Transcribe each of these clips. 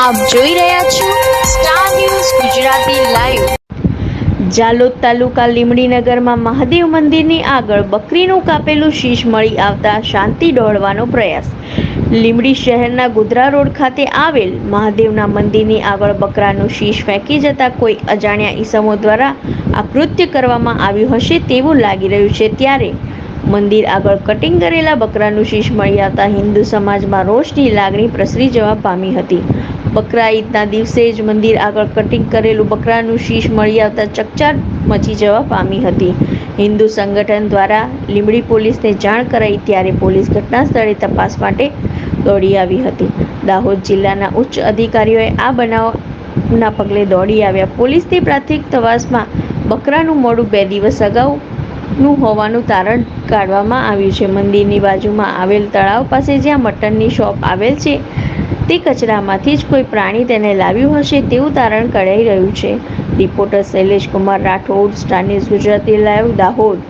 આપ જોઈ રહ્યા છો star news Gujarati live Jalod taluka લીમડીનગરમાં Mahadev મંદિરની આગળ બકરીનું કાપેલું શીશ મળી આવતા શાંતિ દોડવાનો પ્રયાસ. લીમડી શહેરના ગુદરા રોડ ખાતે આવેલ મહાદેવના મંદિરની આગળ બકરાનું શીશ ફેંકી જતા કોઈ અજાણ્યા ઈસમો દ્વારા આ કૃત્ય કરવામાં આવ્યું હશે તેવું લાગી રહ્યું છે ત્યારે મંદિર આગળ કટિંગ કરેલા બકરાનું શીશ મળી આવતા હિન્દુ સમાજમાં રોષની લાગણી પ્રસરી જવા પામી હતી. બકરા ઈદના દિવસે જ મંદિર આગળ કટિંગ કરેલું બકરાનું શીશ મળી આવતા ચકચાર મચી જવા પામી હતી. હિન્દુ સંગઠન દ્વારા લીંબડી પોલીસને જાણ કરાઈ ત્યારે પોલીસ ઘટના સ્થળે તપાસ માટે દોડી આવી હતી. દાહોદ જિલ્લાના ઉચ્ચ અધિકારીઓએ આ બનાવના પગલે દોડી આવ્યા. પોલીસની પ્રાથમિક તપાસમાં બકરાનું મોડું બે દિવસ અગાઉનું હોવાનું તારણ કાઢવામાં આવ્યું છે. મંદિરની બાજુમાં આવેલ તળાવ પાસે જ્યાં મટનની શોપ આવેલ છે તે કચરામાંથી જ કોઈ પ્રાણી તેને લાવ્યું હશે તેવું તારણ કઢાઈ રહ્યું છે. Reporter Shailesh Kumar Rathod star news Gujarati live, Dahod.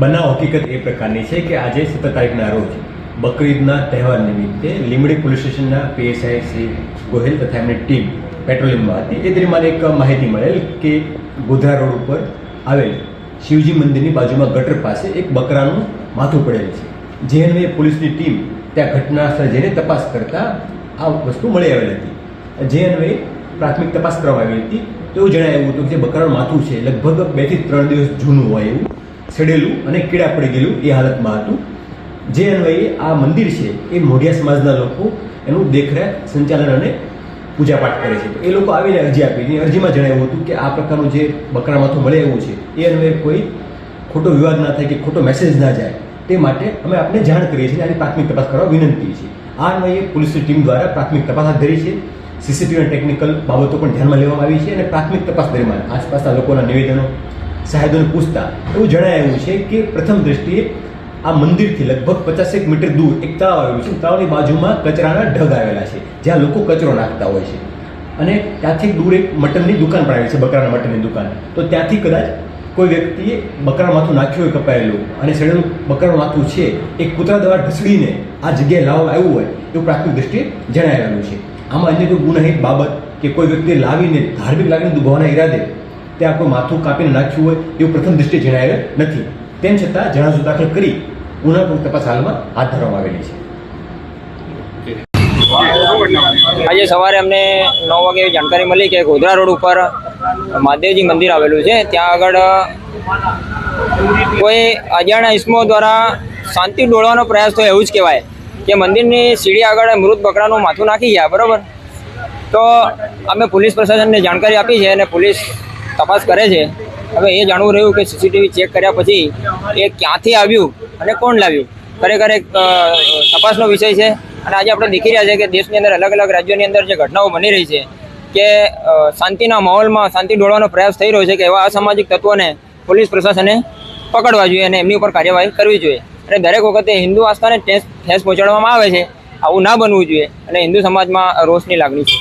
બનાવ હકીકત એ પ્રકારની છે કે આજે સત્તર તારીખના રોજ બકરીદના તહેવાર નિમિત્તે લીમડી પોલીસ સ્ટેશનના પીએસઆઈ શ્રી ગોહિલ તથા એમની ટીમ પેટ્રોલિંગમાં હતી. એ દરમિયાન એક માહિતી મળેલ કે ગોધરા રોડ ઉપર આવેલ શિવજી મંદિરની બાજુમાં ગટર પાસે એક બકરાનું માથું પડેલ છે. જે અન્વયે પોલીસની ટીમ ત્યાં ઘટના સ્થળ જઈને તપાસ કરતા આ વસ્તુ મળી આવેલી હતી. જે અન્વયે પ્રાથમિક તપાસ કરવામાં આવી હતી. તો એવું જણાવ્યું હતું કે જે બકરાનું માથું છે, લગભગ બેથી ત્રણ દિવસ જૂનું હોય એવું, સડેલું અને કીડા પડી ગયેલું એ હાલતમાં હતું. જે અન્વયે આ મંદિર છે, એ મોઢિયા સમાજના લોકો એનું દેખરેખ, સંચાલન અને પૂજાપાઠ કરે છે. તો એ લોકો આવીને અરજી આપી અરજીમાં જણાવ્યું હતું કે આ પ્રકારનું જે બકરા માથું મળે એવું છે, એ અન્વયે કોઈ ખોટો વિવાદ ના થાય કે ખોટો મેસેજ ના જાય. તે માટે અમે આપને જાણ કરીએ છીએ અને પ્રાથમિક તપાસ કરવા વિનંતી છે. આ અન્વયે પોલીસની ટીમ દ્વારા પ્રાથમિક તપાસ હાથ ધરી છે. સીસીટીવી ટેકનિકલ બાબતો પણ ધ્યાનમાં લેવામાં આવી છે અને પ્રાથમિક તપાસ દરમિયાન આસપાસના લોકોના નિવેદનો સાહેબોને પૂછતા એવું જણાયું છે કે પ્રથમ દ્રષ્ટિએ આ મંદિરથી લગભગ પચાસેક મીટર દૂર એક તળાવ આવ્યું છે. તળાવની બાજુમાં કચરાના ઢગ આવેલા છે, જ્યાં લોકો કચરો નાખતા હોય છે. અને ત્યાંથી દૂર એક મટનની દુકાન પણ આવેલી છે, બકરાના મટનની દુકાન. તો ત્યાંથી કદાચ કોઈ વ્યક્તિએ બકરા માથું નાખ્યું હોય કપાયેલું અને સડેલું બકરાનું માથું છે એ કૂતરા દ્વારા ઢસડીને આ જગ્યાએ લાવવામાં આવ્યું હોય, એવું પ્રાથમિક દ્રષ્ટિએ જણાવેલું છે. આમાં અન્ય કોઈ ગુનાહિત બાબત કે કોઈ વ્યક્તિએ લાવીને ધાર્મિક લાગણી દુભાવવાના ઈરાદે ત્યાં કોઈ માથું કાપીને નાખ્યું હોય, એવું પ્રથમ દ્રષ્ટિએ જણાવેલ નથી. તેમ છતાં જણાજો દાખલ કરી ગુનાત્મક તપાસ હાલમાં હાથ ધરવામાં આવેલી છે. આજે સવારે અમને નવ વાગે જાણકારી મળી કે ગોધરા રોડ ઉપર મહાદેવજી મંદિર આવેલું છે. ત્યાં આગળ કોઈ અજાણ્યા ઇસમો દ્વારા શાંતિ ડોળવાનો પ્રયાસ થયો એવું જ કહેવાય કે મંદિરની સીડી આગળ મૃત બકરાનું માથું નાખી ગયા, બરાબર? તો અમે પોલીસ પ્રશાસનને જાણકારી આપી છે અને પોલીસ તપાસ કરે છે. હવે એ જાણવું રહ્યું કે સીસીટીવી ચેક કર્યા પછી એ ક્યાંથી આવ્યું અને કોણ લાવ્યું? ખરેખર એક તપાસનો વિષય છે. અને આજે આપણે દેખી રહ્યા છે કે દેશની અંદર અલગ અલગ રાજ્યોની અંદર જે ઘટનાઓ બની રહી છે કે શાંતિના માહોલમાં શાંતિ ડોળવાનો પ્રયાસ થઈ રહ્યો છે કે એવા અસામાજિક તત્વોને પોલીસ પ્રશાસને પકડવા જોઈએ અને એમની ઉપર કાર્યવાહી કરવી જોઈએ. અને દરેક વખતે હિન્દુ આસ્થાને ઠેસ પહોંચાડવામાં આવે છે. આવું ના બનવું જોઈએ અને હિન્દુ સમાજમાં રોષની લાગણી છે.